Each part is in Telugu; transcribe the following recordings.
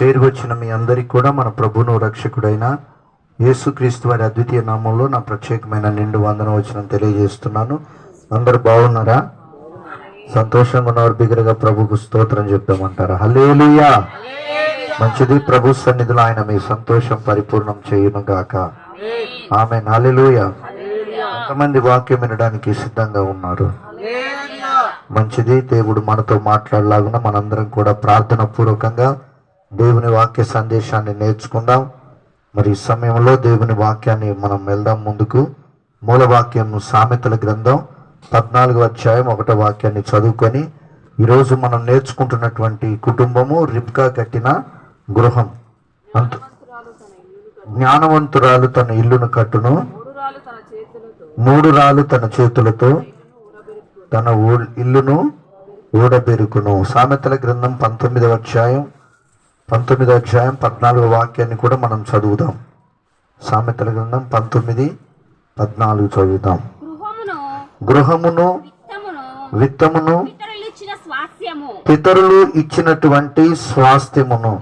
చేరి వచ్చిన మీ అందరికి కూడా మన ప్రభును రక్షకుడైన యేసుక్రీస్తు వారి అద్వితీయ నామంలో నా ప్రత్యేకమైన నిండు వందన వచ్చిన తెలియజేస్తున్నాను. అందరు బాగున్నారా? సంతోషంగా ఉన్నవారు బిగ్గరగా ప్రభుకు స్తోత్రం చెప్పామంటారా హలేలుయా మంచిది ప్రభు సన్నిధిలో ఆయన మీ సంతోషం పరిపూర్ణం చేయును గాక ఆమె హల్లెలూయా! ఎంతమంది వాక్యం వినడానికి సిద్ధంగా ఉన్నారు. మంచిది దేవుడు మనతో మాట్లాడలాగున మనందరం కూడా ప్రార్థన పూర్వకంగా దేవుని వాక్య సందేశాన్ని నేర్చుకుందాం. మరి సమయంలో దేవుని వాక్యాన్ని మనం వెళ్దాం ముందుకు. మూల వాక్యం సామెతల గ్రంథం పద్నాలుగు అధ్యాయం ఒకటో వాక్యాన్ని చదువుకొని ఈరోజు మనం నేర్చుకుంటున్నటువంటి కుటుంబము రిబ్కా కట్టిన గృహం. అంత జ్ఞానవంతురాలు తన ఇల్లును కట్టును. మూడు రాళ్ళు తన చేతులతో తన ఇల్లును ఊడబెరుకును. సామెతల గ్రంథం పంతొమ్మిదవ అధ్యాయం పంతొమ్మిదవ అధ్యాయం పద్నాలుగో వాక్యాన్ని కూడా మనం చదువుదాం. సామెతల గ్రంథం పంతొమ్మిది పద్నాలుగు చదువుదాం. గృహమును విత్తమును పితరులు ఇచ్చినటువంటి స్వాస్థ్యమును.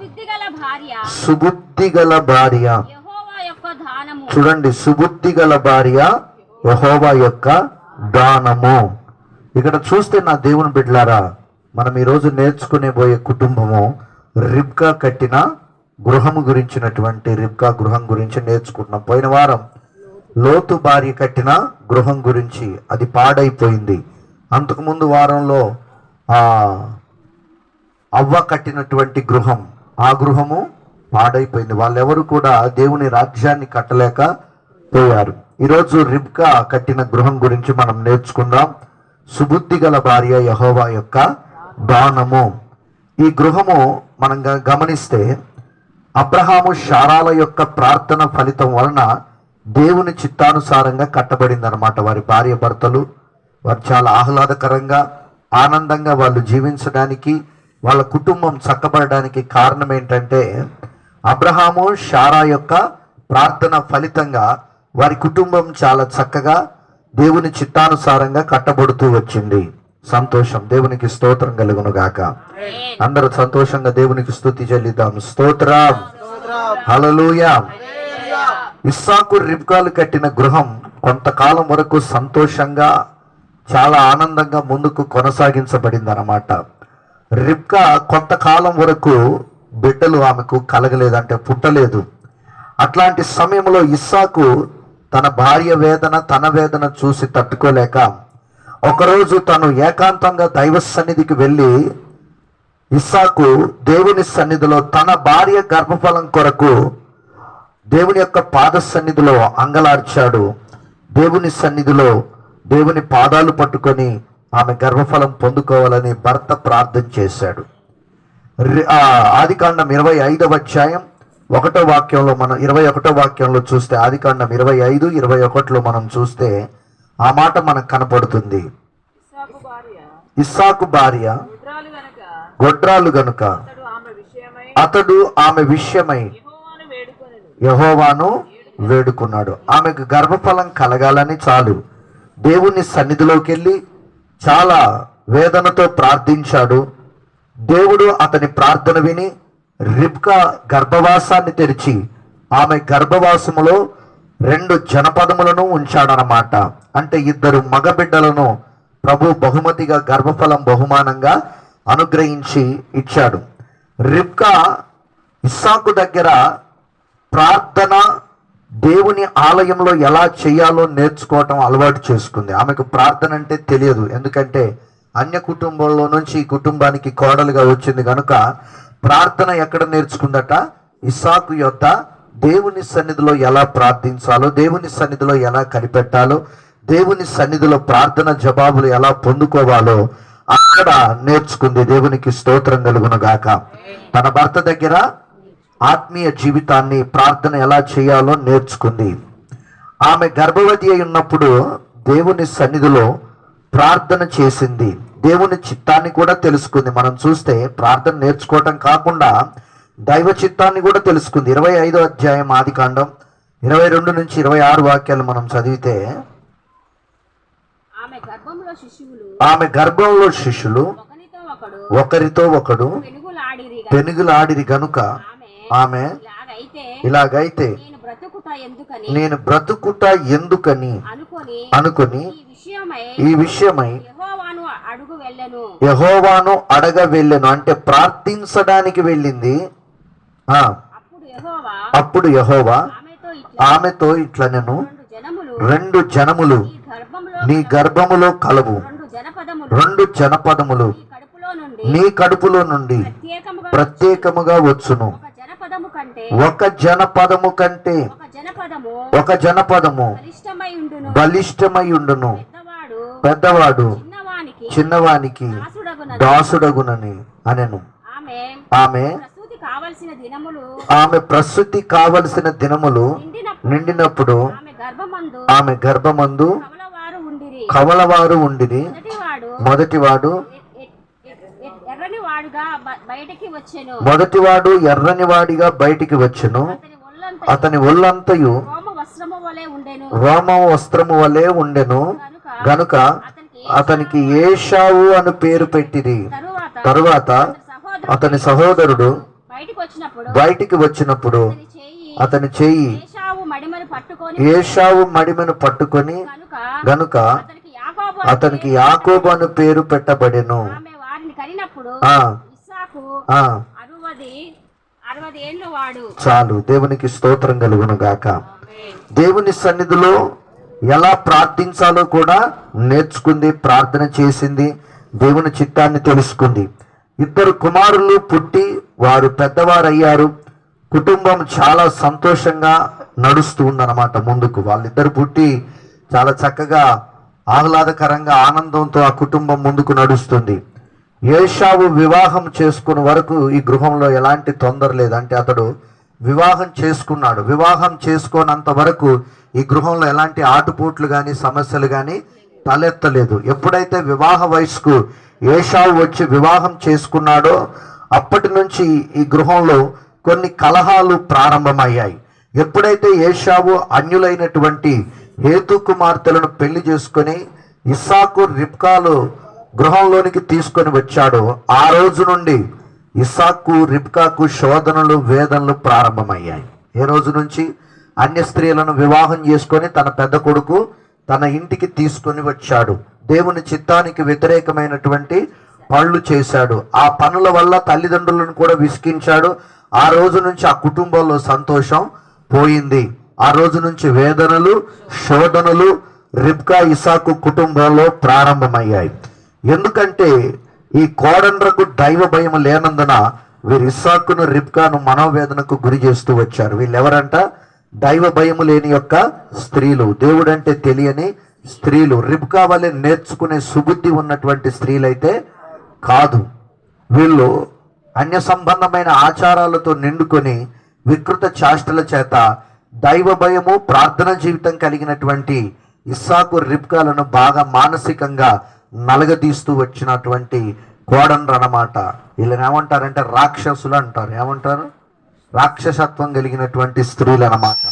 సుబుద్ధి గల భార్య. చూడండి సుబుద్ధి గల భార్య యహోవా యొక్క దానము. ఇక్కడ చూస్తే నా దేవుని బిడ్డలారా మనం ఈరోజు నేర్చుకునే పోయే కుటుంబము రిబ్కా కట్టిన గృహము గురించినటువంటి రిబ్కా గృహం గురించి నేర్చుకుంటున్నాం. పోయిన వారం లోతు భార్య కట్టిన గృహం గురించి అది పాడైపోయింది. అంతకుముందు వారంలో అవ్వ కట్టినటువంటి గృహం ఆ గృహము పాడైపోయింది. వాళ్ళెవరు కూడా దేవుని రాజ్యాన్ని కట్టలేక పోయారు. ఈరోజు రిబ్కా కట్టిన గృహం గురించి మనం నేర్చుకుందాం. సుబుద్ధి గల భార్య యహోవా యొక్క దానము. ఈ గృహము మనం గ- గమనిస్తే అబ్రహాము శారాల యొక్క ప్రార్థన ఫలితం వలన దేవుని చిత్తానుసారంగా కట్టబడిందనమాట వారి భార్య భర్తలు వారు చాలా ఆహ్లాదకరంగా ఆనందంగా వాళ్ళు జీవించడానికి వాళ్ళ కుటుంబం చక్కబడడానికి కారణం ఏంటంటే అబ్రహాము శారా యొక్క ప్రార్థన ఫలితంగా వారి కుటుంబం చాలా చక్కగా దేవుని చిత్తానుసారంగా కట్టబడుతూ వచ్చింది. సంతోషం. దేవునికి స్తోత్రం కలుగును గాక. అందరూ సంతోషంగా దేవునికి స్తుతి చెల్లిద్దాం. స్తోత్రం. హల్లెలూయా. ఇస్సాకు రిబ్కాలు కట్టిన గృహం కొంతకాలం వరకు సంతోషంగా చాలా ఆనందంగా ముందుకు కొనసాగించబడింది అన్నమాట రిబ్కా కొంతకాలం వరకు బిడ్డలు ఆమెకు కలగలేదంటే పుట్టలేదు. అట్లాంటి సమయంలో ఇస్సాకు తన భార్య వేదన తన వేదన చూసి తట్టుకోలేక ఒకరోజు తను ఏకాంతంగా దైవ సన్నిధికి వెళ్ళి ఇస్సాకు దేవుని సన్నిధిలో తన భార్య గర్భఫలం కొరకు దేవుని యొక్క పాద సన్నిధిలో అంగలార్చాడు. దేవుని సన్నిధిలో దేవుని పాదాలు పట్టుకొని ఆమె గర్భఫలం పొందుకోవాలని భర్త ప్రార్థన చేశాడు. రి- ఆదికాండం ఇరవై ఐదవ అధ్యాయం ఒకటో వాక్యంలో మనం ఇరవై ఒకటో వాక్యంలో చూస్తే ఆదికాండం ఇరవై ఐదు ఇరవై ఒకటిలో మనం చూస్తే ఆ మాట మనకు కనపడుతుంది. ఇస్సాకు భార్య. గొడ్రాలు గనుక. అతడు ఆమె విషయమై యహోవాను వేడుకున్నాడు. ఆమెకు గర్భఫలం కలగాలని చాలు. దేవుని సన్నిధిలోకి వెళ్ళి చాలా వేదనతో ప్రార్థించాడు. దేవుడు అతని ప్రార్థన విని రిబ్కా గర్భవాసాన్ని తెరిచి ఆమె గర్భవాసములో రెండు జనపదములను ఉంచాడనమాట అంటే ఇద్దరు మగబిడ్డలను ప్రభు బహుమతిగా గర్భఫలం బహుమానంగా అనుగ్రహించి ఇచ్చాడు. రిబ్కా ఇస్సాకు దగ్గర ప్రార్థన దేవుని ఆలయంలో ఎలా చేయాలో నేర్చుకోవటం అలవాటు చేసుకుంది. ఆమెకు ప్రార్థన అంటే తెలియదు. ఎందుకంటే అన్య కుటుంబంలో నుంచి ఈ కుటుంబానికి కోడలుగా వచ్చింది కనుక ప్రార్థన ఎక్కడ నేర్చుకుందట? ఇసాకు యొక్క దేవుని సన్నిధిలో ఎలా ప్రార్థించాలో దేవుని సన్నిధిలో ఎలా కనిపెట్టాలో దేవుని సన్నిధిలో ప్రార్థన జవాబులు ఎలా పొందుకోవాలో అక్కడ నేర్చుకుంది దేవునికి స్తోత్రం కలుగును గాక తన భర్త దగ్గర ఆత్మీయ జీవితాన్ని ప్రార్థన ఎలా చేయాలో నేర్చుకుంది. ఆమె గర్భవతి అయి ఉన్నప్పుడు దేవుని సన్నిధిలో ప్రార్థన చేసింది. దేవుని చిత్తాన్ని కూడా తెలుసుకుంది. మనం చూస్తే ప్రార్థన నేర్చుకోవటం కాకుండా దైవ చిత్తాన్ని కూడా తెలుసుకుంది. ఇరవై ఐదో అధ్యాయం ఆది కాండం ఇరవై రెండు నుంచి ఇరవై ఆరు వాక్యాలు మనం చదివితే ఆమె గర్భంలో శిష్యులు ఒకరితో ఒకడు పెనుగులాడిరి గనుక. ఆమె ఇలాగైతే నేను బ్రతుకుట ఎందుకని అనుకొని ఈ విషయమై యెహోవాను అడుగు వెళ్ళను. అంటే ప్రార్థించడానికి వెళ్ళింది. అప్పుడు యెహోవా ఆమెతో ఇట్లా నేను రెండు జనములు. నీ గర్భములో కలవు. రెండు జనపదములు. నీ కడుపులో నుండి ప్రత్యేకముగా వచ్చును. ఒక జనపదము కంటే ఒక జనపదము కంటే ఒక జనపదము ఒక జనపదము బలిష్టమై ఉండును. బలిష్టమై ఉండును. పెద్దవాడు చిన్నవానికి చిన్నవానికి దాసుడగున దాసుడగునని అనెను. ఆమె ఆమె ప్రసూతి కావలసిన దినములు. నిండినప్పుడు ఆమె గర్భమందు కవలవారు ఉండిరి మొదటివాడు. మొదటివాడు. ఎర్రని వాడుగా బయటికి వచ్చెను. అతని ఒళ్ళంతా అతని ఒళ్ళంతయు రోమ వస్త్రము వలె ఉండెను. గనుక అతనికి ఏషావు అని పేరు పెట్టిరి. తరువాత అతని సహోదరుడు బయటికి వచ్చినప్పుడు అతని చేయి ఏషావు మడిమను పట్టుకొని గనుక అతనికి యాకోబు అని పేరు పెట్టబడెను. ఆమె వారిని కనినప్పుడు ఆ. ఇస్సాకు ఆ. అరవది అరవది ఏళ్ళు వాడు. చాలు దేవునికి స్తోత్రం కలుగును గాక. దేవుని సన్నిధిలో ఎలా ప్రార్థించాలో కూడా నేర్చుకుంది ప్రార్థన చేసింది దేవుని చిత్తాన్ని తెలుసుకుంది. ఇద్దరు కుమారులు పుట్టి వారు పెద్దవారయ్యారు. కుటుంబం చాలా సంతోషంగా నడుస్తూ ఉందన్నమాట ముందుకు. వాళ్ళిద్దరు పుట్టి చాలా చక్కగా ఆహ్లాదకరంగా ఆనందంతో ఆ కుటుంబం ముందుకు నడుస్తుంది. ఏషావు వివాహం చేసుకునే వరకు ఈ గృహంలో ఎలాంటి తొందర లేదు. అంటే అతడు వివాహం చేసుకున్నాడు. వివాహం చేసుకోనంత వరకు ఈ గృహంలో ఎలాంటి ఆటుపోట్లు కానీ సమస్యలు కానీ తలెత్తలేదు. ఎప్పుడైతే వివాహ వయసుకు ఏషావు వచ్చి వివాహం చేసుకున్నాడో అప్పటి నుంచి ఈ గృహంలో కొన్ని కలహాలు ప్రారంభమయ్యాయి. ఎప్పుడైతే ఏషావు అన్యులైనటువంటి హేతు కుమార్తెలను పెళ్ళి చేసుకొని ఇస్సాకు రిబ్కాలు గృహంలోనికి తీసుకొని వచ్చాడు. ఆ రోజు నుండి ఇస్సాకు రిబ్కాకు శోధనలు వేదనలు ప్రారంభమయ్యాయి. ఏ రోజు నుంచి? అన్య స్త్రీలను వివాహం చేసుకొని తన పెద్ద కొడుకు తన ఇంటికి తీసుకొని వచ్చాడు. దేవుని చిత్తానికి వ్యతిరేకమైనటువంటి పనులు చేశాడు. ఆ పనుల వల్ల తల్లిదండ్రులను కూడా విసికించాడు ఆ రోజు నుంచి ఆ కుటుంబంలో సంతోషం పోయింది. ఆ రోజు నుంచి వేదనలు శోధనలు రిబ్కా ఇసాకు కుటుంబంలో ప్రారంభమయ్యాయి. ఎందుకంటే ఈ కోడండ్రకు దైవ భయం లేనందున వీరు ఇస్సాకును రిబ్కాను మనోవేదనకు గురి చేస్తూ వచ్చారు. వీళ్ళెవరంట? దైవ భయము లేని యొక్క స్త్రీలు. దేవుడంటే తెలియని స్త్రీలు. రిబ్కా వలె నేర్చుకునే సుబుద్ధి ఉన్నటువంటి స్త్రీలైతే కాదు. వీళ్ళు అన్య సంబంధమైన ఆచారాలతో నిండుకొని వికృత చాష్టల చేత దైవ భయము ప్రార్థన జీవితం కలిగినటువంటి ఇస్సాకు రిబ్కాలను బాగా మానసికంగా నలగదీస్తూ వచ్చినటువంటి కోడన్రు అనమాట వీళ్ళని ఏమంటారంటే రాక్షసులు అంటారు. ఏమంటారు? రాక్షసత్వం కలిగినటువంటి స్త్రీలు అనమాట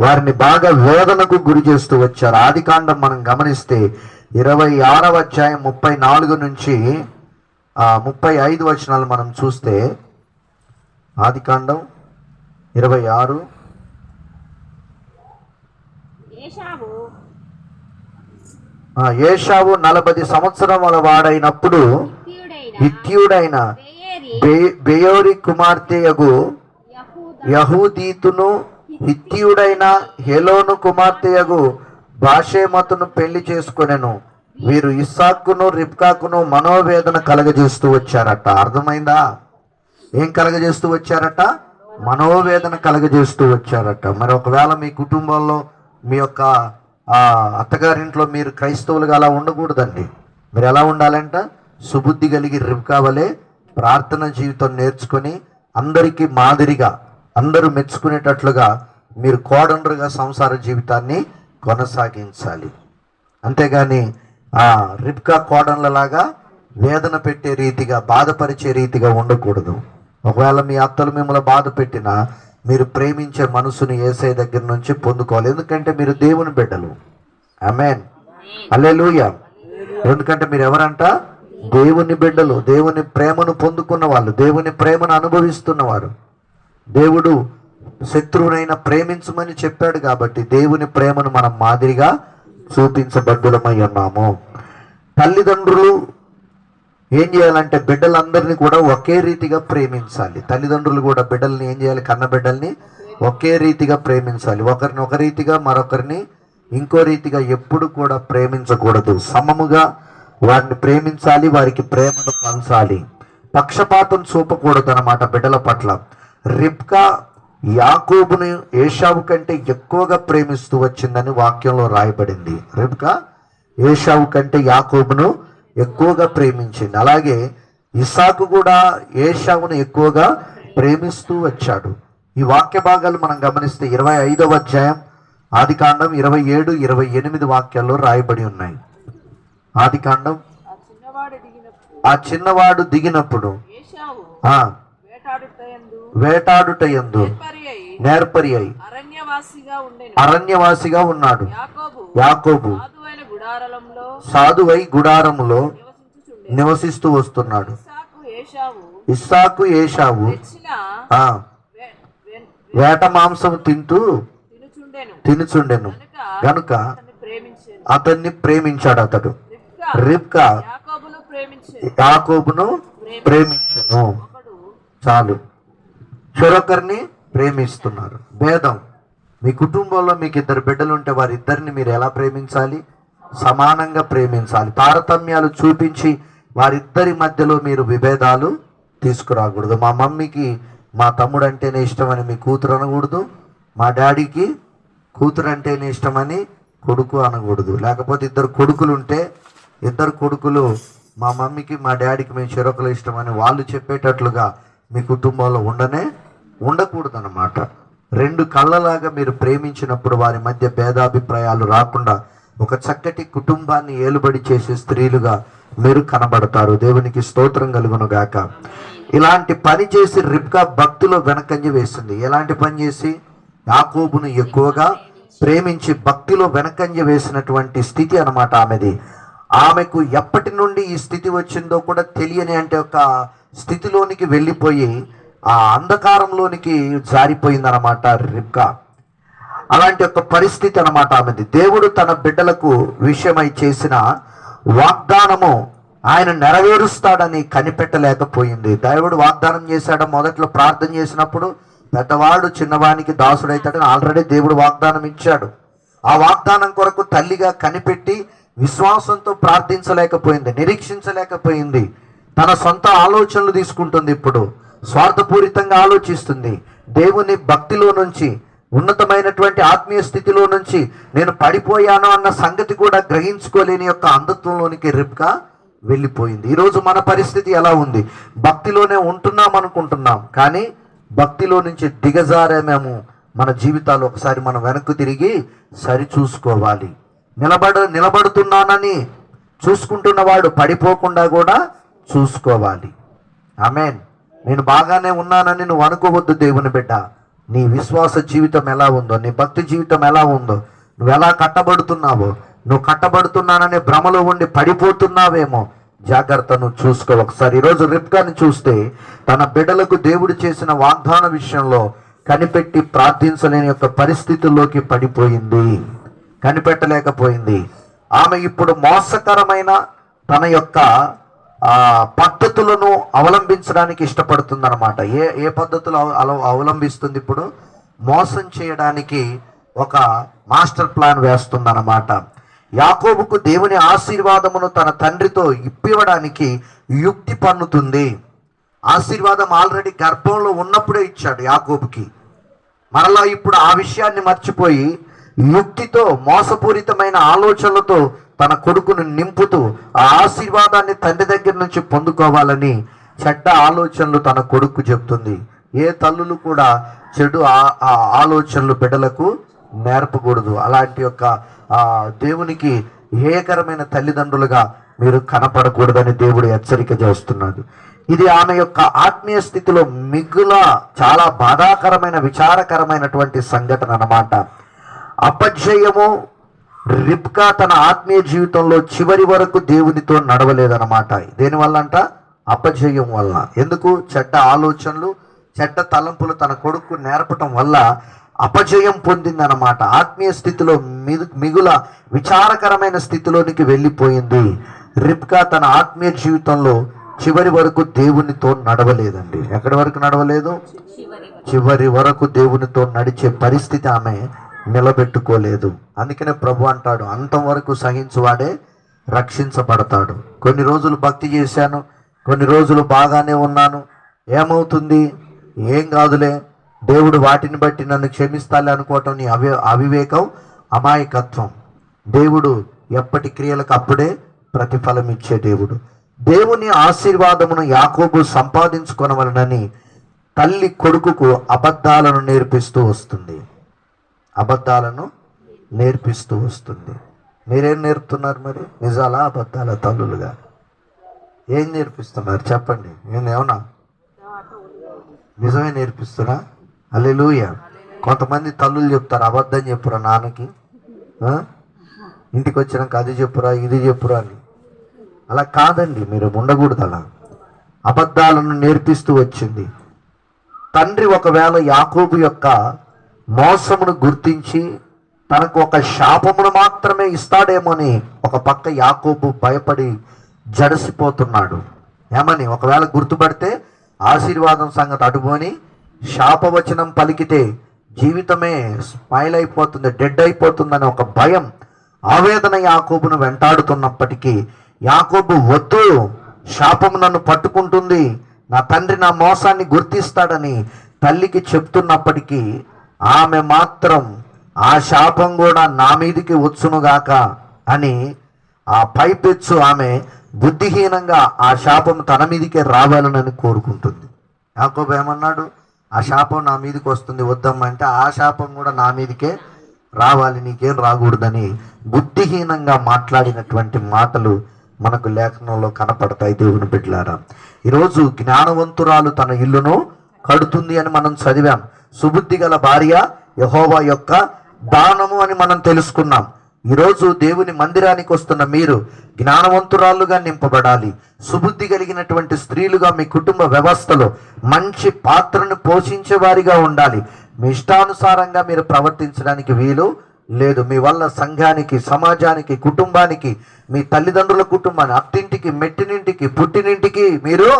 వారిని బాగా వేదనకు గురి చేస్తూ వచ్చారు. ఆది కాండం మనం గమనిస్తే ఇరవై ఆరవ అధ్యాయం ముప్పై నాలుగు నుంచి ముప్పై ఐదు వచనాలు మనం చూస్తే ఆది కాండం ఇరవై ఆరు ఏషావు ఆ, ఏషావు నలభై సంవత్సరముల వాడైనప్పుడు హిత్యుడైన బెయేరి బె- బెయోరి కుమార్తెయగు యహూద యహూదీతును హిత్యుడైన హెలోను కుమార్తెయగు భాషేమతును పెళ్ళి చేసుకొనెను. వీరు ఇస్సాకును రిబ్కాకును మనోవేదన కలగజేస్తూ వచ్చారట. అర్థమైందా? ఏం కలగజేస్తూ వచ్చారట? మనోవేదన కలగజేస్తూ వచ్చారట. మరి ఒకవేళ మీ కుటుంబంలో మీ యొక్క ఆ, అత్తగారింట్లో మీరు క్రైస్తవులుగా అలా ఉండకూడదండి. మీరు ఎలా ఉండాలంట? సుబుద్ధి కలిగి రిబ్కా వలె ప్రార్థన జీవితం నేర్చుకొని అందరికీ మాదిరిగా అందరూ మెచ్చుకునేటట్లుగా మీరు కోడండ్రుగా సంసార జీవితాన్ని కొనసాగించాలి. అంతేగాని ఆ రిబ్కా కోడన్లలాగా వేదన పెట్టే రీతిగా బాధపరిచే రీతిగా ఉండకూడదు. ఒకవేళ మీ అత్తలు మిమ్మల్ని బాధ పెట్టినా మీరు ప్రేమించే మనసుని ఏసై దగ్గర నుంచి పొందుకోవాలి. ఎందుకంటే మీరు దేవుని బిడ్డలు. అమెన్ అల్లెలూయ ఎందుకంటే మీరు ఎవరంట? దేవుని బిడ్డలు. దేవుని ప్రేమను పొందుకున్న వాళ్ళు. దేవుని ప్రేమను అనుభవిస్తున్నవారు. దేవుడు శత్రువునైనా ప్రేమించమని చెప్పాడు కాబట్టి దేవుని ప్రేమను మనం మాదిరిగా చూపించబద్దులమై ఉన్నాము. తల్లిదండ్రులు ఏం చేయాలంటే బిడ్డలందరినీ కూడా ఒకే రీతిగా ప్రేమించాలి. తల్లిదండ్రులు కూడా బిడ్డల్ని ఏం చేయాలి? కన్న బిడ్డల్ని ఒకే రీతిగా ప్రేమించాలి. ఒకరిని ఒక రీతిగా మరొకరిని ఇంకో రీతిగా ఎప్పుడు కూడా ప్రేమించకూడదు. సమముగా వారిని ప్రేమించాలి వారికి ప్రేమను పంచాలి. పక్షపాతం చూపకూడదు అనమాట బిడ్డల పట్ల. రిబ్కా యాకోబుని ఏషావు కంటే ఎక్కువగా ప్రేమిస్తూ వచ్చిందని వాక్యంలో రాయబడింది. రిబ్కా ఏషావు కంటే యాకోబును ఎక్కువగా ప్రేమించింది. అలాగే ఇసాకు కూడా ఏషావును ఎక్కువగా ప్రేమిస్తూ వచ్చాడు. ఈ వాక్య భాగాలు మనం గమనిస్తే ఇరవై ఐదవ అధ్యాయం ఆది కాండం ఇరవై ఏడు ఇరవై ఎనిమిది వాక్యాల్లో రాయబడి ఉన్నాయి. ఆది కాండం. ఆ చిన్నవాడు దిగినప్పుడు వేటాడుట అయి నేర్పరి అయి అరణ్యవాసిగా ఉన్నాడు. యాకోబు సాధువై గుడారములో నివసిస్తూ వస్తున్నాడు. ఇస్సాకు ఏషావు వేట మాంసం తింటూ తినుచుండెను. గనుక అతన్ని ప్రేమించాడు అతడు. రిబ్కా. యాకోబును ప్రేమించెను. చాలు. చెరొకరిని ప్రేమిస్తున్నారు. భేదం. మీ కుటుంబంలో మీకు ఇద్దరు బిడ్డలు ఉంటే వారిద్దరిని మీరు ఎలా ప్రేమించాలి? సమానంగా ప్రేమించాలి. తారతమ్యాలు చూపించి వారిద్దరి మధ్యలో మీరు విభేదాలు తీసుకురాకూడదు. మా మమ్మీకి మా తమ్ముడు అంటేనే ఇష్టమని మీ కూతురు అనకూడదు. మా డాడీకి కూతురు అంటేనే ఇష్టమని కొడుకు అనకూడదు. లేకపోతే ఇద్దరు కొడుకులు ఉంటే ఇద్దరు కొడుకులు మా మమ్మీకి మా డాడీకి మేము చెరొకలు ఇష్టమని వాళ్ళు చెప్పేటట్లుగా మీ కుటుంబంలో ఉండనే ఉండకూడదు అన్నమాట రెండు కళ్ళలాగా మీరు ప్రేమించినప్పుడు వారి మధ్య భేదాభిప్రాయాలు రాకుండా ఒక చక్కటి కుటుంబాన్ని ఏలుబడి చేసే స్త్రీలుగా మీరు కనబడతారు. దేవునికి స్తోత్రం కలుగును గాక ఇలాంటి పని చేసి రిబ్కా భక్తిలో వెనకంజ వేసింది ఎలాంటి పని చేసి? యాకోబును ఎక్కువగా ప్రేమించి భక్తిలో వెనకంజ వేసినటువంటి స్థితి అనమాట ఆమెది. ఆమెకు ఎప్పటి నుండి ఈ స్థితి వచ్చిందో కూడా తెలియని అంటే ఒక స్థితిలోనికి వెళ్ళిపోయి ఆ అంధకారంలోనికి జారిపోయిందనమాట రిబ్కా. అలాంటి ఒక పరిస్థితి అనమాట ఆమెది. దేవుడు తన బిడ్డలకు విషయమై చేసిన వాగ్దానము ఆయన నెరవేరుస్తాడని కనిపెట్టలేకపోయింది. దేవుడు వాగ్దానం చేశాడు మొదట్లో ప్రార్థన చేసినప్పుడు పెద్దవాడు చిన్నవానికి దాసుడైతాడని ఆల్రెడీ దేవుడు వాగ్దానం ఇచ్చాడు. ఆ వాగ్దానం కొరకు తల్లిగా కనిపెట్టి విశ్వాసంతో ప్రార్థించలేకపోయింది నిరీక్షించలేకపోయింది. తన సొంత ఆలోచనలు తీసుకుంటుంది ఇప్పుడు స్వార్థపూరితంగా ఆలోచిస్తుంది. దేవుని భక్తిలో నుంచి ఉన్నతమైనటువంటి ఆత్మీయ స్థితిలో నుంచి నేను పడిపోయాను అన్న సంగతి కూడా గ్రహించుకోలేని యొక్క అంధత్వంలోనికి రిప్గా వెళ్ళిపోయింది. ఈరోజు మన పరిస్థితి ఎలా ఉంది? భక్తిలోనే ఉంటున్నాం అనుకుంటున్నాం కానీ భక్తిలో నుంచి దిగజారామేమో మన జీవితాలు ఒకసారి మనం వెనక్కు తిరిగి సరిచూసుకోవాలి. నిలబడ నిలబడుతున్నానని చూసుకుంటున్నవాడు పడిపోకుండా కూడా చూసుకోవాలి. ఆమెన్. నేను బాగానే ఉన్నానని నువ్వు అనుకోవద్దు దేవుని బిడ్డ. నీ విశ్వాస జీవితం ఎలా ఉందో నీ భక్తి జీవితం ఎలా ఉందో నువ్వు ఎలా కట్టబడుతున్నావో నువ్వు కట్టబడుతున్నాననే భ్రమలో ఉండి పడిపోతున్నావేమో జాగ్రత్త నువ్వు చూసుకో. ఒకసారి ఈరోజు రిప్కాని చూస్తే తన బిడ్డలకు దేవుడు చేసిన వాగ్దాన విషయంలో కనిపెట్టి ప్రార్థించలేని యొక్క పరిస్థితుల్లోకి పడిపోయింది. కనిపెట్టలేకపోయింది. ఆమె ఇప్పుడు మోసకరమైన తన యొక్క పద్ధతులను అవలంబించడానికి ఇష్టపడుతుందన్నమాట. ఏ ఏ పద్ధతులు అవ- అల- అవలంబిస్తుంది ఇప్పుడు? మోసం చేయడానికి ఒక మాస్టర్ ప్లాన్ వేస్తుందన్నమాట. యాకోబుకు దేవుని ఆశీర్వాదమును తన తండ్రితో ఇప్పివ్వడానికి యుక్తి పన్నుతుంది. ఆశీర్వాదం ఆల్రెడీ గర్భంలో ఉన్నప్పుడే ఇచ్చాడు యాకోబుకి. మరలా ఇప్పుడు ఆ విషయాన్ని మర్చిపోయి యుక్తితో మోసపూరితమైన ఆలోచనలతో తన కొడుకును నింపుతూ ఆ ఆశీర్వాదాన్ని తండ్రి దగ్గర నుంచి పొందుకోవాలని చెడ్డ ఆలోచనలు తన కొడుకు చెప్తుంది. ఏ తల్లులు కూడా చెడు ఆ- ఆలోచనలు బిడ్డలకు నేర్పకూడదు. అలాంటి యొక్క దేవునికి హేయకరమైన తల్లిదండ్రులుగా మీరు కనపడకూడదని దేవుడు హెచ్చరిక చేస్తున్నాడు. ఇది ఆమె యొక్క ఆత్మీయ స్థితిలో మిగుల చాలా బాధాకరమైన విచారకరమైనటువంటి సంఘటన అన్నమాట. అపజయము రిబ్కా తన ఆత్మీయ జీవితంలో చివరి వరకు దేవునితో నడవలేదన్నమాట. దేనివల్ల అంట అపజయం వల్ల ఎందుకు? చెడ్డ ఆలోచనలు చెడ్డ తలంపులు తన కొడుకు నేర్పటం వల్ల అపజయం పొందిందన్నమాట. ఆత్మీయ స్థితిలో మిగు మిగుల విచారకరమైన స్థితిలోనికి వెళ్ళిపోయింది. రిబ్కా తన ఆత్మీయ జీవితంలో చివరి వరకు దేవునితో నడవలేదండి. ఎక్కడి వరకు నడవలేదు? చివరి వరకు దేవునితో నడిచే పరిస్థితి ఆమె నిలబెట్టుకోలేదు. అందుకనే ప్రభు అంటాడు అంతం వరకు సహించువాడే రక్షించబడతాడు. కొన్ని రోజులు భక్తి చేశాను కొన్ని రోజులు బాగానే ఉన్నాను. ఏమవుతుంది? ఏం కాదులే. దేవుడు వాటిని బట్టి నన్ను క్షమిస్తాలే అనుకోవటం నీ అవి అవివేకం అమాయకత్వం. దేవుడు ఎప్పటి క్రియలకు అప్పుడే ప్రతిఫలం ఇచ్చే దేవుడు. దేవుని ఆశీర్వాదమును యాకోబు సంపాదించుకొనవలనని తల్లి కొడుకుకు అబద్ధాలను నేర్పిస్తూ వస్తుంది. అబద్ధాలను నేర్పిస్తూ వస్తుంది. మీరేం నేర్పుతున్నారు మరి? నిజాలా అబద్ధాల తల్లులుగా? ఏం నేర్పిస్తున్నారు? చెప్పండి. నేను ఏమన్నా నిజమే నేర్పిస్తున్నా? అల్లెలుయ కొంతమంది తల్లులు చెప్తారు అబద్ధం చెప్పురా నాన్నకి. ఇంటికి వచ్చినాక అది చెప్పురా ఇది చెప్పురా అని. అలా కాదండి మీరు ఉండకూడదు అలా. అబద్ధాలను నేర్పిస్తూ వచ్చింది. తండ్రి ఒకవేళ యాకోబు యొక్క మోసమును గుర్తించి తనకు ఒక శాపమును మాత్రమే ఇస్తాడేమోని ఒక పక్క యాకోబు భయపడి జడసిపోతున్నాడు. ఏమని? ఒకవేళ గుర్తుపడితే ఆశీర్వాదం సంగతి అడుగుని శాపవచనం పలికితే జీవితమే స్మైల్ అయిపోతుంది డెడ్ అయిపోతుందని ఒక భయం ఆవేదన యాకోబును వెంటాడుతున్నప్పటికీ యాకోబు వద్దు శాపము నన్ను పట్టుకుంటుంది నా తండ్రి నా మోసాన్ని గుర్తిస్తాడని తల్లికి చెప్తున్నప్పటికీ ఆమె మాత్రం ఆ శాపం కూడా నా మీదికి వచ్చునుగాక అని ఆ పైపెచ్చు ఆమె బుద్ధిహీనంగా ఆ శాపం తన మీదికే రావాలనని కోరుకుంటుంది. యాకోబు ఏమన్నాడు? ఆ శాపం నా మీదకి వస్తుంది వద్దమ్మంటే ఆ శాపం కూడా నా మీదకే రావాలి నీకేం రాకూడదని బుద్ధిహీనంగా మాట్లాడినటువంటి మాటలు మనకు లేఖనంలో కనపడతాయి దేవుని బిడ్డలారా. ఈరోజు జ్ఞానవంతురాలు తన ఇల్లును కడుతుంది అని మనం చదివాం. సుబుద్ధి గల భార్య యహోవా యొక్క దానము అని మనం తెలుసుకున్నాం. ఈరోజు దేవుని మందిరానికి వస్తున్న మీరు జ్ఞానవంతురాలుగా నింపబడాలి. సుబుద్ధి కలిగినటువంటి స్త్రీలుగా మీ కుటుంబ వ్యవస్థలో మంచి పాత్రను పోషించే వారిగా ఉండాలి. మీ ఇష్టానుసారంగా మీరు ప్రవర్తించడానికి వీలు లేదు. మీ వల్ల సంఘానికి సమాజానికి కుటుంబానికి మీ తల్లిదండ్రుల కుటుంబాన్ని అత్తింటికి మెట్టినింటికి పుట్టినింటికి మీరు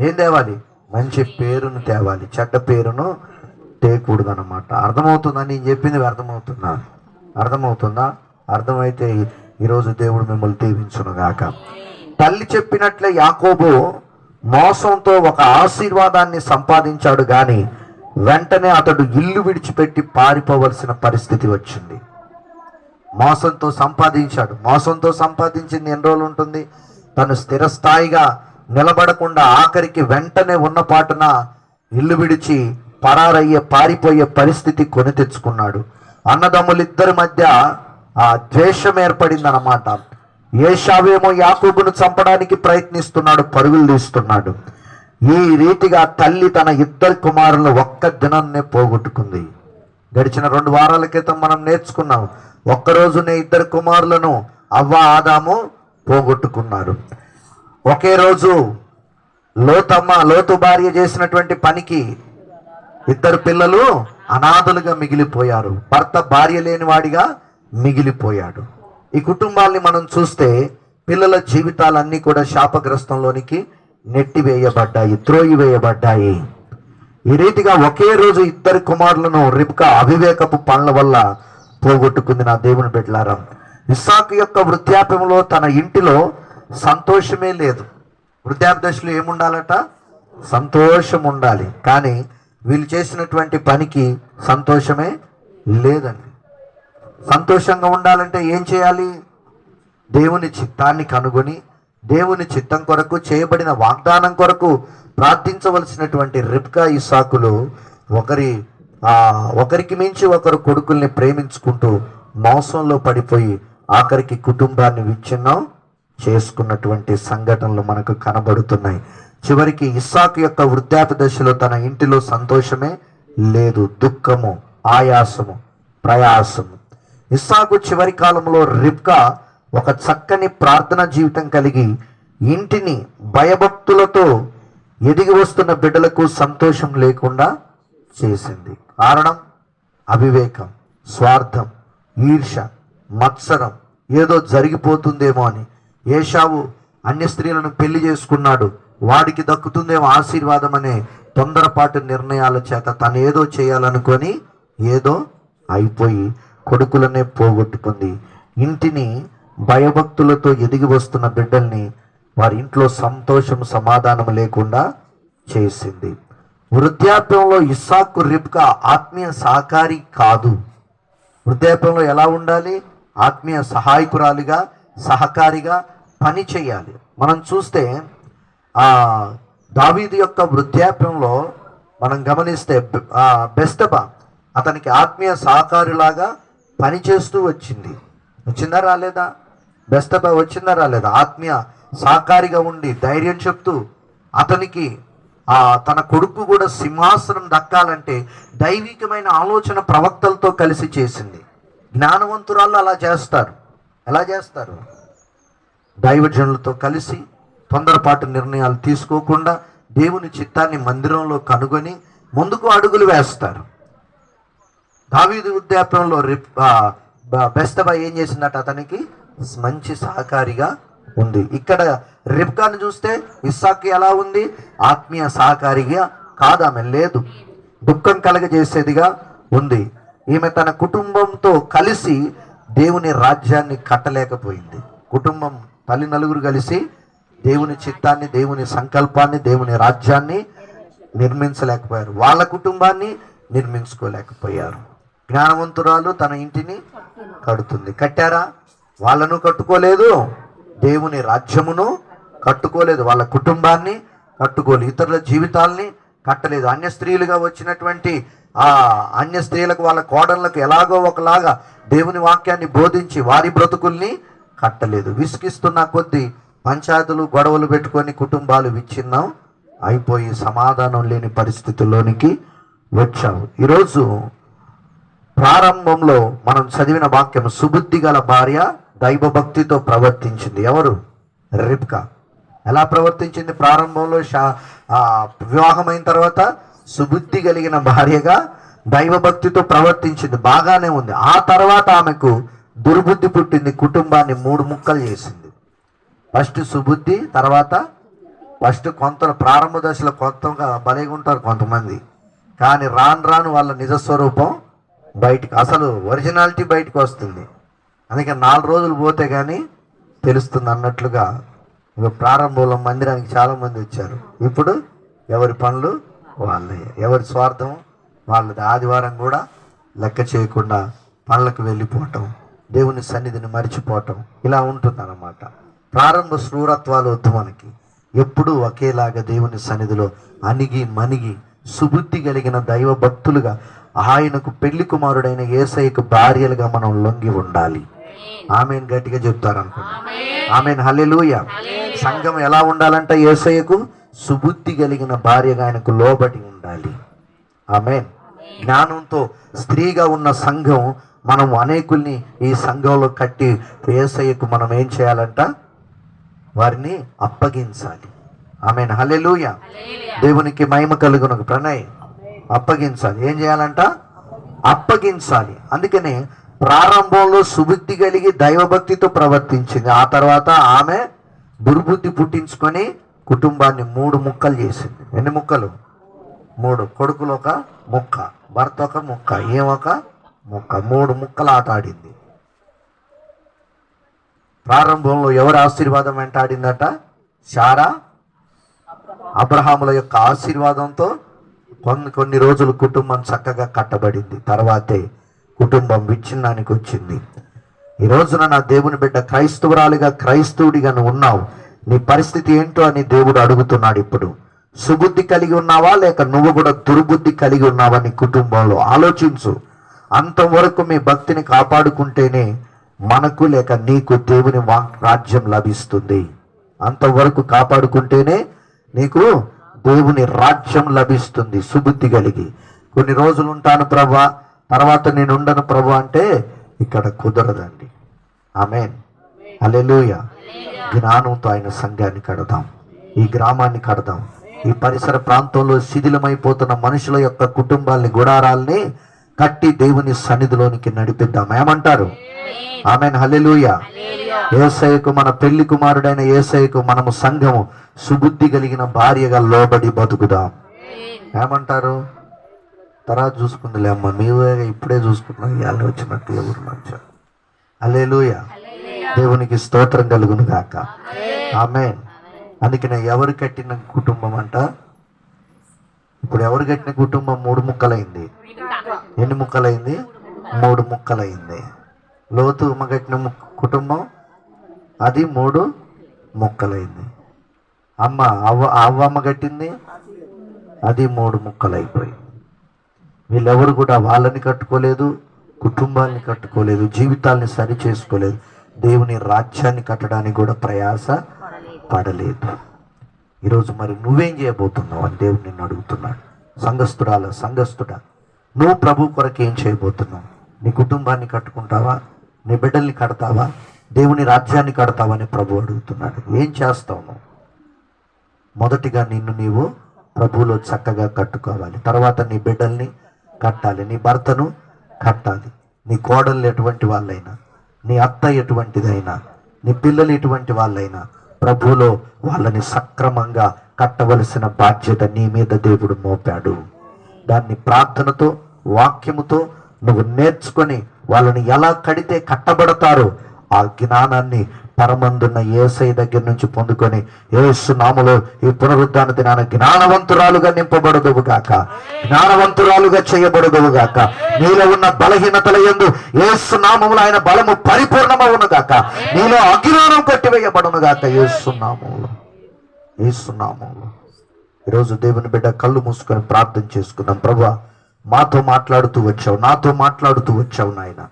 ఏం తేవాలి? మంచి పేరును తేవాలి చెడ్డ పేరును తేయకూడదు అనమాట అర్థమవుతుందా? నేను చెప్పింది అర్థమవుతుందా? అర్థమవుతుందా? అర్థమైతే ఈరోజు దేవుడు మిమ్మల్ని దీవించునుగాక. తల్లి చెప్పినట్లే యాకోబు మోసంతో ఒక ఆశీర్వాదాన్ని సంపాదించాడు కానీ వెంటనే అతడు ఇల్లు విడిచిపెట్టి పారిపోవలసిన పరిస్థితి వచ్చింది. మోసంతో సంపాదించాడు. మోసంతో సంపాదించింది ఎన్ని రోజులు ఉంటుంది? తను స్థిరస్థాయిగా నిలబడకుండా ఆఖరికి వెంటనే ఉన్న పాటున ఇల్లు విడిచి పరారయ్యే పారిపోయే పరిస్థితి కొని తెచ్చుకున్నాడు. అన్నదమ్ములిద్దరి మధ్య ఆ ద్వేషం ఏర్పడిందన్నమాట. ఏషావేమో యాకూబును చంపడానికి ప్రయత్నిస్తున్నాడు పరుగులు తీస్తున్నాడు. ఈ రీతిగా తల్లి తన ఇద్దరు కుమారులను ఒక్క దినాన్నే పోగొట్టుకుంది. గడిచిన రెండు వారాల క్రితం మనం నేర్చుకున్నాం ఒక్క రోజునే ఇద్దరు కుమారులను అవ్వ ఆదాము పోగొట్టుకున్నారు. ఒకే రోజు లోతమ్మ లోతు భార్య చేసినటువంటి పనికి ఇద్దరు పిల్లలు అనాథలుగా మిగిలిపోయారు. భర్త భార్య లేనివాడిగా మిగిలిపోయాడు. ఈ కుటుంబాల్ని మనం చూస్తే పిల్లల జీవితాలన్నీ కూడా శాపగ్రస్తంలోనికి నెట్టివేయబడ్డాయి త్రోయివేయబడ్డాయి. ఈ రీతిగా ఒకే రోజు ఇద్దరు కుమారులను రిబ్కా అవివేకపు పనుల వల్ల పోగొట్టుకుంది నా దేవుని బిడ్డలారా. ఇస్సాకు యొక్క వృద్ధాప్యంలో తన ఇంటిలో సంతోషమే లేదు. వృద్ధాప్య దశలో ఏముండాలట? సంతోషం ఉండాలి కానీ వీళ్ళు చేసినటువంటి పనికి సంతోషమే లేదండి. సంతోషంగా ఉండాలంటే ఏం చేయాలి? దేవుని చిత్తాన్ని కనుగొని దేవుని చిత్తం కొరకు చేయబడిన వాగ్దానం కొరకు ప్రార్థించవలసినటువంటి రిబ్కా ఇసాకులు ఒకరి ఒకరికి మించి ఒకరు కొడుకుల్ని ప్రేమించుకుంటూ మోసంలో పడిపోయి ఆఖరికి కుటుంబాన్ని విచ్ఛిన్నం చేసుకున్నటువంటి సంఘటనలు మనకు కనబడుతున్నాయి. చివరికి ఇస్సాకు యొక్క వృద్ధాప్య దశలో తన ఇంటిలో సంతోషమే లేదు దుఃఖము ఆయాసము ప్రయాసము. ఇస్సాకు చివరి కాలంలో రిబ్కా ఒక చక్కని ప్రార్థన జీవితం కలిగి ఇంటిని భయభక్తులతో ఎదిగి వస్తున్న బిడ్డలకు సంతోషం లేకుండా చేసింది. కారణం అవివేకం స్వార్థం ఈర్ష మత్సరం ఏదో జరిగిపోతుందేమో అని ఏషావు అన్య స్త్రీలను పెళ్ళి చేసుకున్నాడు. వాడికి దక్కుతుందేమో ఆశీర్వాదం అనే తొందరపాటు నిర్ణయాల చేత తను ఏదో చేయాలనుకొని ఏదో అయిపోయి కొడుకులనే పోగొట్టుకుంది. ఇంటిని భయభక్తులతో ఎదిగి వస్తున్న బిడ్డల్ని వారి ఇంట్లో సంతోషం సమాధానం లేకుండా చేసింది. వృద్ధాప్యంలో ఇస్సాకు రిబ్కా ఆత్మీయ సహకారి కాదు. వృద్ధాప్యంలో ఎలా ఉండాలి? ఆత్మీయ సహాయకురాలిగా సహకారిగా పని చేయాలి. మనం చూస్తే దావీది యొక్క వృద్ధాప్యంలో మనం గమనిస్తే బెస్తబ అతనికి ఆత్మీయ సహకారిలాగా పనిచేస్తూ వచ్చింది. వచ్చిందా రాలేదా? బెస్తబ వచ్చిందా రాలేదా? ఆత్మీయ సహకారిగా ఉండి ధైర్యం చెప్తూ అతనికి ఆ తన కొడుకు కూడా సింహాసనం దక్కాలంటే దైవికమైన ఆలోచన ప్రవక్తలతో కలిసి చేసింది. జ్ఞానవంతురాళ్ళు అలా చేస్తారు. ఎలా చేస్తారు? దైవజనులతో కలిసి తొందరపాటు నిర్ణయాలు తీసుకోకుండా దేవుని చిత్తాన్ని మందిరంలో కనుగొని ముందుకు అడుగులు వేస్తారు. దావీదు వృద్ధాప్యంలో రిప్ బెస్తబా ఏం చేసిందట అతనికి? మంచి సహకారిగా ఉంది. ఇక్కడ రిబ్కాను చూస్తే ఇస్సాకి ఎలా ఉంది? ఆత్మీయ సహకారిగా కాదు ఆమె లేదు. దుఃఖం కలగజేసేదిగా ఉంది. ఈమె తన కుటుంబంతో కలిసి దేవుని రాజ్యాన్ని కట్టలేకపోయింది. కుటుంబం తల్లి నలుగురు కలిసి దేవుని చిత్తాన్ని దేవుని సంకల్పాన్ని దేవుని రాజ్యాన్ని నిర్మించలేకపోయారు. వాళ్ళ కుటుంబాన్ని నిర్మించుకోలేకపోయారు. జ్ఞానవంతురాలు తన ఇంటిని కడుతుంది. కట్టారా? వాళ్ళను కట్టుకోలేదు. దేవుని రాజ్యమును కట్టుకోలేదు. వాళ్ళ కుటుంబాన్ని కట్టుకోలేదు. ఇతరుల జీవితాల్ని కట్టలేదు. అన్య స్త్రీలుగా వచ్చినటువంటి ఆ అన్య స్త్రీలకు వాళ్ళ కోడళ్ళకు ఎలాగో ఒకలాగా దేవుని వాక్యాన్ని బోధించి వారి బ్రతుకుల్ని కట్టలేదు. విసిగిస్తున్న కొద్దీ పంచాయతీలు గొడవలు పెట్టుకొని కుటుంబాలు విచ్ఛిన్నం అయిపోయి సమాధానం లేని పరిస్థితుల్లోనికి వచ్చావు ఈరోజు ప్రారంభంలో మనం చదివిన వాక్యం సుబుద్ధి గల భార్య దైవభక్తితో ప్రవర్తించింది. ఎవరు? రిబ్కా. ఎలా ప్రవర్తించింది ప్రారంభంలో? షా వివాహమైన తర్వాత సుబుద్ధి కలిగిన భార్యగా దైవభక్తితో ప్రవర్తించింది బాగానే ఉంది. ఆ తర్వాత ఆమెకు దుర్బుద్ధి పుట్టింది కుటుంబాన్ని మూడు ముక్కలు చేసింది. ఫస్ట్ సుబుద్ధి తర్వాత ఫస్ట్ కొంత ప్రారంభ దశలో కొంతగా బలిగా ఉంటారు కొంతమంది. కానీ రాను రాను వాళ్ళ నిజ స్వరూపం బయటికి అసలు ఒరిజినాలిటీ బయటకు వస్తుంది. అందుకే నాలుగు రోజులు పోతే కానీ తెలుస్తుంది అన్నట్లుగా ఇక ప్రారంభంలో మందిరానికి చాలామంది వచ్చారు. ఇప్పుడు ఎవరి పనులు? వాళ్ళే ఎవరి స్వార్థం? వాళ్ళది ఆదివారం కూడా లెక్క చేయకుండా పనులకు వెళ్ళిపోవటం దేవుని సన్నిధిని మర్చిపోవటం ఇలా ఉంటుందన్నమాట. ప్రారంభ శ్రూరత్వాలు వద్దు మనకి. ఎప్పుడూ ఒకేలాగా దేవుని సన్నిధిలో అణిగి మణిగి సుబుద్ధి కలిగిన దైవ భక్తులుగా ఆయనకు పెళ్ళి కుమారుడైన ఏసైకు భార్యలుగా మనం లొంగి ఉండాలి. ఆమెన్ గట్టిగా చెప్తారు అనుకున్నా ఆమెన్. హల్లెలూయ. సంఘం ఎలా ఉండాలంట ఏసయ్యకు సుబుద్ధి కలిగిన భార్యగా ఆయనకు లోబడి ఉండాలి. ఆమెన్. జ్ఞానంతో స్త్రీగా ఉన్న సంఘం మనం అనేకుల్ని ఈ సంఘంలో కట్టి ఏసయ్యకు మనం ఏం చేయాలంట? వారిని అప్పగించాలి. ఆమెన్. హల్లెలూయ. దేవునికి మహిమ కలుగునకు ప్రణయ్. అప్పగించాలి. ఏం చేయాలంట? అప్పగించాలి. అందుకనే ప్రారంభంలో సుబుద్ధి కలిగి దైవభక్తితో ప్రవర్తించింది. ఆ తర్వాత ఆమె దుర్బుద్ధి పుట్టించుకొని కుటుంబాన్ని మూడు ముక్కలు చేసింది. ఎన్ని ముక్కలు? మూడు. కొడుకులు ఒక ముక్క భర్త ఒక ముక్క ఏమొక ముక్క. మూడు ముక్కలు ఆట ఆడింది. ప్రారంభంలో ఎవరి ఆశీర్వాదం వెంటాడిందట శారా. అబ్రహాముల యొక్క ఆశీర్వాదంతో కొన్ని కొన్ని రోజులు కుటుంబం చక్కగా కట్టబడింది. తర్వాతే కుటుంబం విచ్ఛిన్నానికి వచ్చింది. ఈ రోజున నా దేవుని బిడ్డ క్రైస్తవురాలిగా క్రైస్తవుడిగా నువ్వు ఉన్నావు. నీ పరిస్థితి ఏంటో అని దేవుడు అడుగుతున్నాడు ఇప్పుడు. సుబుద్ధి కలిగి ఉన్నావా లేక నువ్వు కూడా దుర్బుద్ధి కలిగి ఉన్నావా నీ కుటుంబంలో? ఆలోచించు. అంతవరకు మీ భక్తిని కాపాడుకుంటేనే మనకు లేక నీకు దేవుని రాజ్యం లభిస్తుంది. అంతవరకు కాపాడుకుంటేనే నీకు దేవుని రాజ్యం లభిస్తుంది సుబుద్ధి కలిగి. కొన్ని రోజులు ఉంటాను ప్రభా తర్వాత నేను ఉండను ప్రభు అంటే ఇక్కడ కుదరదండి. ఆమెన్. అలెలుయ జ్ఞానంతో ఆయన సంఘాన్ని కడదాం. ఈ గ్రామాన్ని కడదాం. ఈ పరిసర ప్రాంతంలో శిథిలమైపోతున్న మనుషుల యొక్క కుటుంబాల్ని గుడారాల్ని కట్టి దేవుని సన్నిధిలోనికి నడిపిద్దాం. ఏమంటారు? ఆమెన్. హల్లెలూయ. ఏసయ్యకు మన పెళ్ళి కుమారుడైన ఏసయ్యకు మనము సంఘము సుబుద్ధి కలిగిన భార్యగా లోబడి బతుకుదాం. ఏమంటారు? తర్వాత చూసుకుందిలే అమ్మ. మీవే ఇప్పుడే చూసుకుంటున్నాం. ఇవాళ వచ్చినట్టు ఎవరు మంచి అల్లేలుయ దేవునికి స్తోత్రం కలుగును గాక. ఆమె అందుకనే ఎవరు కట్టిన కుటుంబం అంట? ఇప్పుడు ఎవరు కట్టిన కుటుంబం మూడు ముక్కలైంది. ఎన్ని ముక్కలైంది? మూడు ముక్కలైంది. లోతు ఉమ్మ కట్టిన కుటుంబం? అది మూడు ముక్కలైంది. అమ్మ అవ్వ అవ్వమ్మ కట్టింది? అది మూడు ముక్కలైపోయింది. వీళ్ళెవరు కూడా వాళ్ళని కట్టుకోలేదు కుటుంబాన్ని కట్టుకోలేదు జీవితాల్ని సరి చేసుకోలేదు దేవుని రాజ్యాన్ని కట్టడానికి కూడా ప్రయాస పడలేదు. ఈరోజు మరి నువ్వేం చేయబోతున్నావు అని దేవుడు నిన్ను అడుగుతున్నాడు. సంఘస్థురాల సంఘస్థుడా నువ్వు ప్రభు కొరకు ఏం చేయబోతున్నావు? నీ కుటుంబాన్ని కట్టుకుంటావా? నీ బిడ్డల్ని కడతావా? దేవుని రాజ్యాన్ని కడతావా అని ప్రభు అడుగుతున్నాడు. ఏం చేస్తావు నువ్వు? మొదటిగా నిన్ను నీవు ప్రభువులో చక్కగా కట్టుకోవాలి. తర్వాత నీ బిడ్డల్ని కట్టాలి. నీ భర్తను కట్టాలి. నీ కోడళ్ళు ఎటువంటి వాళ్ళైనా నీ అత్త ఎటువంటిదైనా నీ పిల్లలు ఎటువంటి వాళ్ళైనా ప్రభులో వాళ్ళని సక్రమంగా కట్టవలసిన బాధ్యత నీ మీద దేవుడు మోపాడు. దాన్ని ప్రార్థనతో వాక్యముతో నువ్వు నేర్చుకొని వాళ్ళని ఎలా కడితే కట్టబడతారో ఆ జ్ఞానాన్ని పరమందున్న ఏసై దగ్గర నుంచి పొందుకొని ఏసు నామలో ఈ పునరుద్ధాన దినాన జ్ఞానవంతురాలుగా నింపబడదువు గాక. జ్ఞానవంతురాలుగా చేయబడదువు గాక. నీలో ఉన్న బలహీనతల ఎందు ఏసు నామములు ఆయన బలము పరిపూర్ణమవును గాక. నీలో అజ్ఞానం కొట్టివేయబడును గాక ఏసు నామములు. ఏసు నామములు. ఈరోజు దేవుని బిడ్డ కళ్ళు మూసుకొని ప్రార్థన చేసుకుందాం. ప్రభా మాతో మాట్లాడుతూ వచ్చావు నాతో మాట్లాడుతూ వచ్చావు నాయన.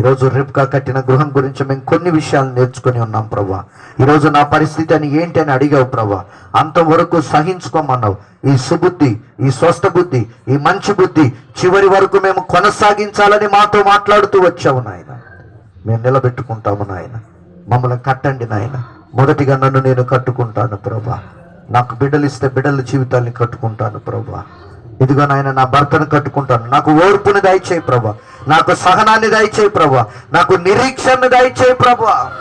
ఈరోజు రిప్కా కట్టిన గృహం గురించి మేము కొన్ని విషయాలు నేర్చుకొని ఉన్నాం ప్రభా ఈరోజు నా పరిస్థితి అని ఏంటి అని అడిగావు ప్రభా అంతవరకు సహించుకోమన్నావు. ఈ సుబుద్ధి ఈ స్వస్థ బుద్ధి ఈ మంచి బుద్ధి చివరి వరకు మేము కొనసాగించాలని మాతో మాట్లాడుతూ వచ్చాము నాయన. మేము నిలబెట్టుకుంటాము నాయన. మమ్మల్ని కట్టండి నాయన. మొదటిగా నన్ను నేను కట్టుకుంటాను ప్రభా నాకు బిడ్డలు ఇస్తే బిడ్డల జీవితాన్ని కట్టుకుంటాను ప్రభా ఇదిగో నాయన నా భర్తను కట్టుకుంటాను. నాకు ఓర్పుని దయచేయి ప్రభా నాకు సహనాన్ని దయచేయి ప్రభా. నాకు నిరీక్షణను దయచేయి ప్రభా.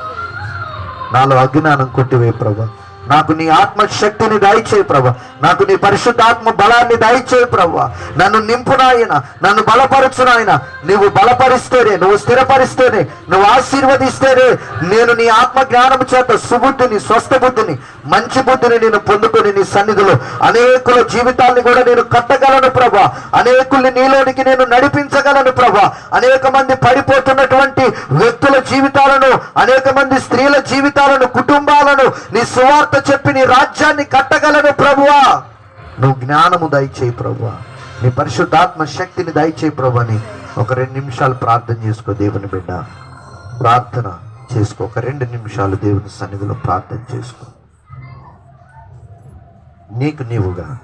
నాలో అజ్ఞానం కొట్టివే ప్రభా. నాకు నీ ఆత్మశక్తిని దయచేయి ప్రభా. నాకు నీ పరిశుద్ధాత్మ బలాన్ని దయచేయి ప్రభా. నన్ను నింపునాయన నన్ను బలపరచునాయన నువ్వు బలపరిస్తేనే నువ్వు స్థిరపరిస్తేనే నువ్వు ఆశీర్వదిస్తేనే నేను నీ ఆత్మ జ్ఞానం చేత సుబుద్ధిని స్వస్థ బుద్ధిని మంచి బుద్ధిని నేను పొందుకొని నీ సన్నిధిలో అనేకుల జీవితాల్ని కూడా నేను కట్టగలను ప్రభా. అనేకుల్ని నీలోనికి నేను నడిపించగలను ప్రభా. అనేక మంది పడిపోతున్నటువంటి వ్యక్తుల జీవితాలను అనేక మంది స్త్రీల జీవితాలను కుటుంబాలను నీ సువార్త చెప్పి నీ రాజ్యాన్ని కట్టగలను ప్రభువా. నువ్వు జ్ఞానము దయచేయి ప్రభువా. నీ పరిశుద్ధాత్మ శక్తిని దయచేయి ప్రభు అని ఒక రెండు నిమిషాలు ప్రార్థన చేసుకో దేవుని బిడ్డ. ప్రార్థన చేసుకో. ఒక రెండు నిమిషాలు దేవుని సన్నిధిలో ప్రార్థన చేసుకో. నీకు నీవుగా.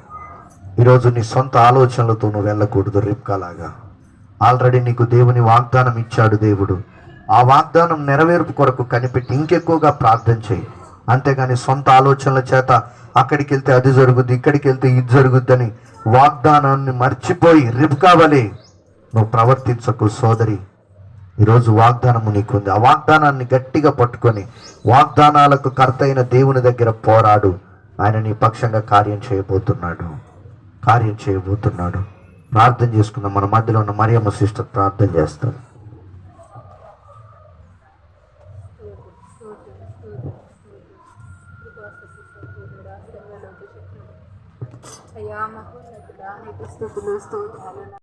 ఈరోజు నీ సొంత ఆలోచనలతో నువ్వు వెళ్ళకూడదు రిప్కాలాగా ఆల్రెడీ నీకు దేవుని వాగ్దానం ఇచ్చాడు దేవుడు. ఆ వాగ్దానం నెరవేర్పు కొరకు కనిపెట్టి ఇంకెక్కువగా ప్రార్థన చేయి. అంతేగాని సొంత ఆలోచనల చేత అక్కడికి వెళ్తే అది జరుగుద్ది ఇక్కడికి వెళ్తే ఇది జరుగుద్దని వాగ్దానాన్ని మర్చిపోయి రిబ్కావలి నువ్వు ప్రవర్తించకు సోదరి. ఈరోజు వాగ్దానము నీకుంది. ఆ వాగ్దానాన్ని గట్టిగా పట్టుకొని వాగ్దానాలకు కర్త అయిన దేవుని దగ్గర పోరాడు. ఆయన నీ పక్షంగా కార్యం చేయబోతున్నాడు. కార్యం చేయబోతున్నాడు. ప్రార్థన చేసుకుందాం. మన మధ్యలో ఉన్న మరియమ్మ సిస్టర్ ప్రార్థన చేస్తారు అయ్యా మాకు నీకు స్థుతులు స్తోత్రాలు